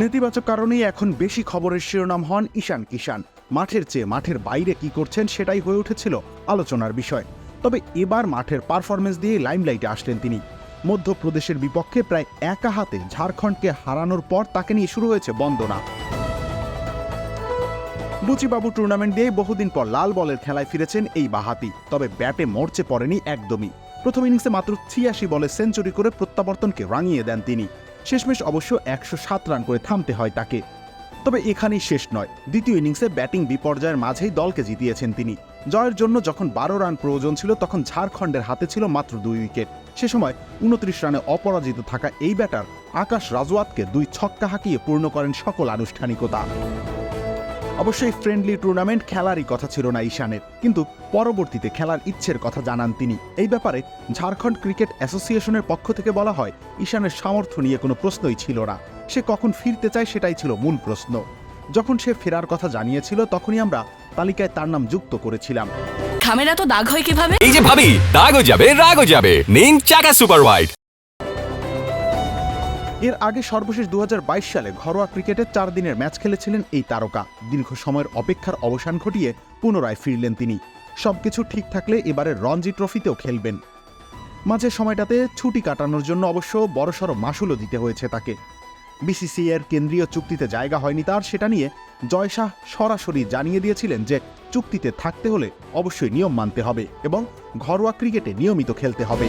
নেতিবাচক কারণেই এখন বেশি খবরের শিরোনাম হন ঈশান কিষান মাঠের চেয়ে মাঠের বাইরে কি করছেন সেটাই হয়ে উঠেছিল আলোচনার বিষয়। তবে এবার মাঠের পারফরমেন্স দিয়ে লাইমলাইটে আসলেন তিনি। মধ্যপ্রদেশের বিপক্ষে প্রায় একা হাতে ঝাড়খণ্ডকে হারানোর পর তাকে নিয়ে শুরু হয়েছে বন্দনা। বুচিবাবু টুর্নামেন্ট দিয়ে বহুদিন পর লাল বলের খেলায় ফিরেছেন এই বাহাতি। তবে ব্যাটে মরচে পড়েনি একদমই। প্রথম ইনিংসে মাত্র ছিয়াশি বলে সেঞ্চুরি করে প্রত্যাবর্তনকে রাঙিয়ে দেন তিনি। শেষমেশ অবশ্য একশো সাত রান করে থামতে হয় তাকে। তবে এখানেই শেষ নয়। দ্বিতীয় ইনিংসে ব্যাটিং বিপর্যয়ের মাঝেই দলকে জিতিয়েছেন তিনি। জয়ের জন্য যখন বারো রান প্রয়োজন ছিল, তখন ঝাড়খণ্ডের হাতে ছিল মাত্র দুই উইকেট। সে সময় উনত্রিশ রানে অপরাজিত থাকা এই ব্যাটার আকাশ রাজওয়াতকে দুই ছক্কা হাঁকিয়ে পূর্ণ করেন সকল আনুষ্ঠানিকতা। অবশ্যই ফ্রেন্ডলি টুর্নামেন্ট খেলারই কথা ছিল না ঈশানের। কিন্তু পরবর্তীতে খেলার ইচ্ছের কথা জানান তিনি। এই ব্যাপারে ঝাড়খণ্ড ক্রিকেট অ্যাসোসিয়েশনের পক্ষ থেকে বলা হয় ঈশানের সামর্থ্য নিয়ে কোনো প্রশ্নই ছিল না। সে কখন ফিরতে চায় সেটাই ছিল মূল প্রশ্ন। যখন সে ফেরার কথা জানিয়েছিল তখনই আমরা তালিকায় তার নাম যুক্ত করেছিলাম। খামের তো দাগ হয় কীভাবে? এই যে ভাবি দাগও যাবে রাগও যাবে। নিন চাকা সুপার হোয়াইট এর আগে সর্বশেষ দু হাজার বাইশ সালে ঘরোয়া ক্রিকেটে চার দিনের ম্যাচ খেলেছিলেন এই তারকা। দীর্ঘ সময়ের অপেক্ষার অবসান ঘটিয়ে পুনরায় ফিরলেন তিনি। সবকিছু ঠিক থাকলে এবারে রঞ্জি ট্রফিতেও খেলবেন। মাঝে সময়টাতে ছুটি কাটানোর জন্য অবশ্য বড়সড় মাসুলও দিতে হয়েছে তাকে। বিসিসিআই এর কেন্দ্রীয় চুক্তিতে জায়গা হয়নি তার, সেটা নিয়ে জয় শাহ সরাসরি জানিয়ে দিয়েছিলেন যে চুক্তিতে থাকতে হলে অবশ্যই নিয়ম মানতে হবে এবং ঘরোয়া ক্রিকেটে নিয়মিত খেলতে হবে।